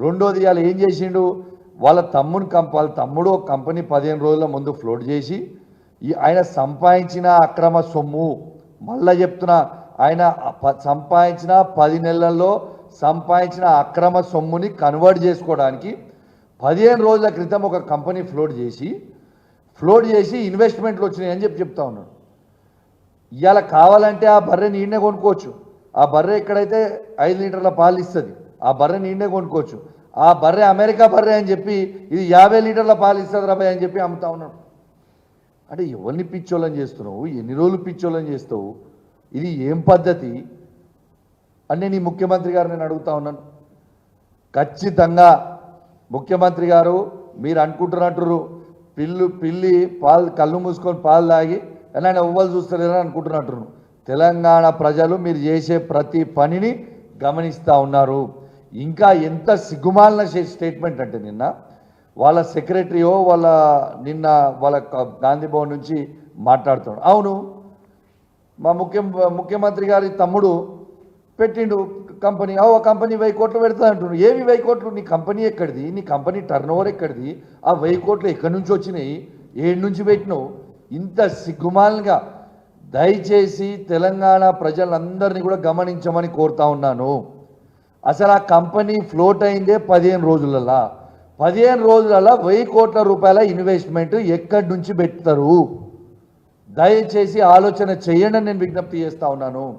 రెండోది ఇవాళ ఏం చేసిండు? వాళ్ళ తమ్ముని కంప వాళ్ళ తమ్ముడు ఒక కంపెనీ పదిహేను రోజుల ముందు ఫ్లోట్ చేసి ఈ ఆయన సంపాదించిన అక్రమ సొమ్ము మళ్ళా చెప్తున్నా ఆయన ప- సంపాదించిన పది నెలల్లో సంపాదించిన అక్రమ సొమ్ముని కన్వర్ట్ చేసుకోవడానికి పదిహేను రోజుల క్రితం ఒక కంపెనీ ఫ్లోట్ చేసి ఫ్లోట్ చేసి ఇన్వెస్ట్మెంట్లు వచ్చినాయి అని చెప్పి చెప్తా ఉన్నాడు. ఇవాళ కావాలంటే ఆ బర్రె నీడనే కొనుక్కోవచ్చు. ఆ బర్రె ఎక్కడైతే ఐదు లీటర్ల పాలు ఇస్తుంది? ఆ బర్రె నిండే కొనుక్కోవచ్చు. ఆ బర్రె అమెరికా బర్రె అని చెప్పి ఇది యాభై లీటర్ల పాలు ఇస్తుంది రాబాయ్ అని చెప్పి అమ్ముతా ఉన్నాడు. అంటే ఎవరిని పిచ్చోళ్ళని చేస్తున్నావు? ఎన్ని రోజులు పిచ్చోళ్ళని చేస్తావు? ఇది ఏం పద్ధతి? అని నేను ఈ ముఖ్యమంత్రి గారు నేను అడుగుతా ఉన్నాను. ఖచ్చితంగా ముఖ్యమంత్రి గారు మీరు అనుకుంటున్నట్టు పిల్లు పిల్లి పాలు కళ్ళు మూసుకొని పాలు తాగి ఆయన ఉవ్వలు చూస్తలేరని అనుకుంటున్నట్టు. తెలంగాణ ప్రజలు మీరు చేసే ప్రతి పనిని గమనిస్తూ ఉన్నారు. ఇంకా ఎంత సిగ్గుమాలిన స్టేట్మెంట్ అంటే నిన్న వాళ్ళ సెక్రటరీయో వాళ్ళ నిన్న వాళ్ళ గాంధీ భవన్ నుంచి మాట్లాడుతున్నాడు. అవును మా ముఖ్య ముఖ్యమంత్రి గారి తమ్ముడు పెట్టిండు కంపెనీ. ఆ కంపెనీ వెయ్యి కోట్లు పెడతా అంటుండు. ఏవి వెయ్యి కోట్లు? నీ కంపెనీ ఎక్కడిది? నీ కంపెనీ టర్న్ ఓవర్ ఎక్కడిది? ఆ వెయ్యి కోట్లు ఎక్కడి నుంచి వచ్చినాయి? ఏడు నుంచి పెట్టినావు. ఇంత సిగ్గుమాలంగా దయచేసి తెలంగాణ ప్రజలందరినీ కూడా గమనించమని కోరుతా ఉన్నాను. అసలు ఆ కంపెనీ ఫ్లోట్ అయిందే పదిహేను రోజులలో. పదిహేను రోజులలో వెయ్యి కోట్ల రూపాయల ఇన్వెస్ట్మెంట్ ఎక్కడి నుంచి పెడతారు? దయచేసి ఆలోచన చేయండి అని నేను విజ్ఞప్తి చేస్తా ఉన్నాను.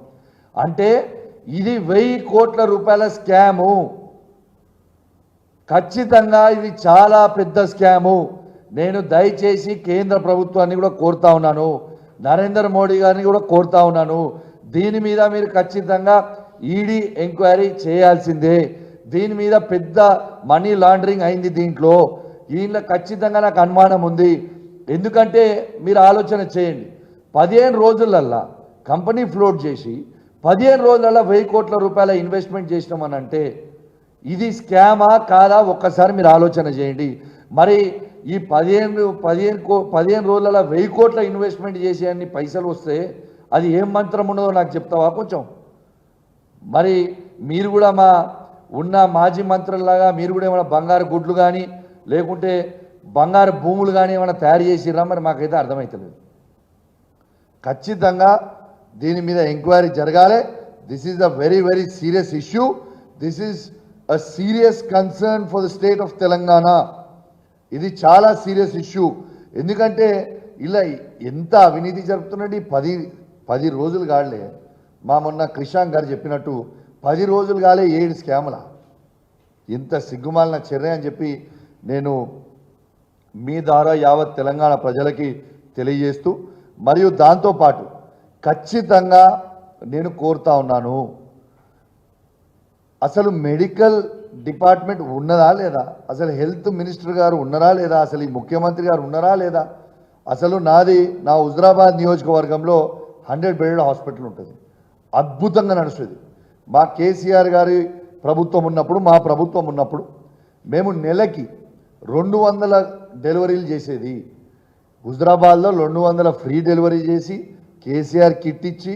అంటే ఇది వెయ్యి కోట్ల రూపాయల స్కాము. ఖచ్చితంగా ఇది చాలా పెద్ద స్కాము. నేను దయచేసి కేంద్ర ప్రభుత్వాన్ని కూడా కోరుతా ఉన్నాను. నరేంద్ర మోడీ గారిని కూడా కోరుతా ఉన్నాను. దీని మీద మీరు ఖచ్చితంగా ఈడీ ఎంక్వైరీ చేయాల్సిందే. దీని మీద పెద్ద మనీ లాండరింగ్ అయింది దీంట్లో. దీనిలో ఖచ్చితంగా నాకు అనుమానం ఉంది. ఎందుకంటే మీరు ఆలోచన చేయండి. పదిహేను రోజులల్లా కంపెనీ ఫ్లోట్ చేసి పదిహేను రోజులల్లా వెయ్యి కోట్ల రూపాయల ఇన్వెస్ట్మెంట్ చేసినామని అంటే ఇది స్కామా కాదా? ఒక్కసారి మీరు ఆలోచన చేయండి. మరి ఈ పదిహేను పదిహేను కో పదిహేను రోజులలో వెయ్యి కోట్ల ఇన్వెస్ట్మెంట్ చేసే అన్ని పైసలు వస్తే అది ఏం మంత్రం ఉన్నదో నాకు చెప్తావా కొంచెం? మరి మీరు కూడా మా ఉన్న మాజీ మంత్రుల్లాగా మీరు కూడా ఏమైనా బంగారు గుడ్లు కానీ లేకుంటే బంగారు భూములు కానీ ఏమైనా తయారు చేసిరా మరి మాకైతే అర్థమవుతలేదు ఖచ్చితంగా దీని మీద ఎంక్వైరీ జరగాలి. This is a very very serious issue this is a serious concern for the state of Telangana ఇది చాలా సీరియస్ ఇష్యూ ఎందుకంటే ఇలా ఎంత అవినీతి జరుపుతున్నది పది పది రోజులు కాడలే మా మొన్న క్రిషాంక్ గారు చెప్పినట్టు పది రోజులు కాలే ఏడు స్కాముల. ఇంత సిగ్గుమాలిన చర్య అని చెప్పి నేను మీ ద్వారా యావత్ తెలంగాణ ప్రజలకి తెలియజేస్తూ మరియు దాంతోపాటు ఖచ్చితంగా నేను కోరుతా ఉన్నాను అసలు మెడికల్ డిపార్ట్మెంట్ ఉన్నదా లేదా? అసలు హెల్త్ మినిస్టర్ గారు ఉన్నారా లేదా? అసలు ఈ ముఖ్యమంత్రి గారు ఉన్నారా లేదా? అసలు నాది నా హుజరాబాద్ నియోజకవర్గంలో హండ్రెడ్ బెడెడ్ హాస్పిటల్ ఉంటుంది. అద్భుతంగా నడుస్తుంది. మా కేసీఆర్ గారి ప్రభుత్వం ఉన్నప్పుడు మా ప్రభుత్వం ఉన్నప్పుడు మేము నెలకి రెండు వందల డెలివరీలు చేసేది. హుజరాబాద్లో రెండు వందల ఫ్రీ డెలివరీ చేసి కేసీఆర్ కిట్ ఇచ్చి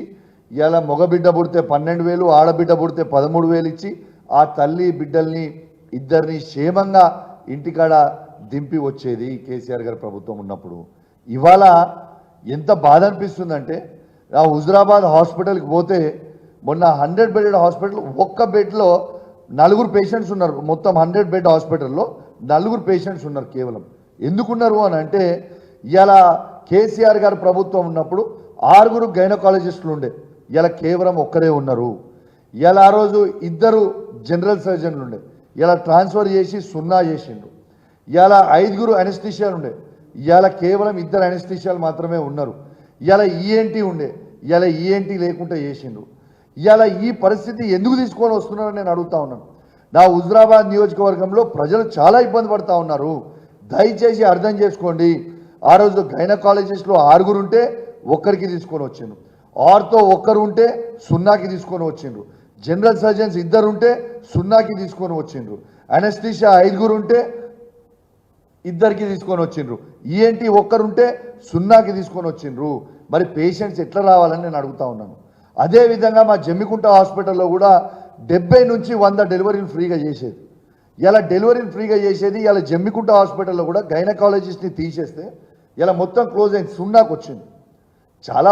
ఇలా మగబిడ్డ పుడితే పన్నెండు వేలు ఆడబిడ్డ పుడితే పదమూడు వేలు ఇచ్చి ఆ తల్లి బిడ్డల్ని ఇద్దరిని క్షేమంగా ఇంటికాడ దింపి వచ్చేది కేసీఆర్ గారి ప్రభుత్వం ఉన్నప్పుడు. ఇవాళ ఎంత బాధ అనిపిస్తుందంటే ఆ హుజరాబాద్ హాస్పిటల్కి పోతే మొన్న హండ్రెడ్ బెడెడ్ హాస్పిటల్ ఒక్క బెడ్లో నలుగురు పేషెంట్స్ ఉన్నారు. మొత్తం హండ్రెడ్ బెడ్ హాస్పిటల్లో నలుగురు పేషెంట్స్ ఉన్నారు కేవలం. ఎందుకున్నారు అని అంటే ఇలా కేసీఆర్ గారు ప్రభుత్వం ఉన్నప్పుడు ఆరుగురు గైనకాలజిస్టులు ఉండే. ఇలా కేవలం ఒక్కరే ఉన్నారు. ఇలా ఆ రోజు ఇద్దరు జనరల్ సర్జన్లు ఉండే. ఇలా ట్రాన్స్ఫర్ చేసి సున్నా చేసిండు ఇలా ఐదుగురు అనెస్థిషియాలు ఉండే. ఇలా కేవలం ఇద్దరు అనెస్థిషియాలు మాత్రమే ఉన్నారు. ఇలా ఈఎన్టీ ఉండే. ఇవాళ ఈఎన్టీ లేకుండా చేసిండు ఇవాళ ఈ పరిస్థితి ఎందుకు తీసుకొని వస్తున్నారని నేను అడుగుతా ఉన్నాను. నా హుజరాబాద్ నియోజకవర్గంలో ప్రజలు చాలా ఇబ్బంది పడతా ఉన్నారు. దయచేసి అర్థం చేసుకోండి. ఆ రోజు గైనకాలజిస్ట్లో ఆరుగురు ఉంటే ఒక్కరికి తీసుకొని వచ్చిండ్రు. ఆరుతో ఒక్కరు ఉంటే సున్నాకి తీసుకొని వచ్చిండ్రు. జనరల్ సర్జన్స్ ఇద్దరు ఉంటే సున్నాకి తీసుకొని వచ్చిండ్రు. అనెస్థిషియా ఐదుగురు ఉంటే ఇద్దరికి తీసుకొని వచ్చిండ్రు. ఈఎన్టీ ఒక్కరుంటే సున్నాకి తీసుకొని వచ్చిండ్రు. మరి పేషెంట్స్ ఎట్లా రావాలని నేను అడుగుతా ఉన్నాను. అదేవిధంగా మా జమ్మికుంట హాస్పిటల్లో కూడా డెబ్బై నుంచి వంద డెలివరీలు ఫ్రీగా చేసేది. ఇలా డెలివరీని ఫ్రీగా చేసేది ఇలా జమ్మికుంట హాస్పిటల్లో కూడా గైనకాలజిస్ట్ని తీసేస్తే ఇలా మొత్తం క్లోజ్ అయింది సున్నాకు వచ్చింది. చాలా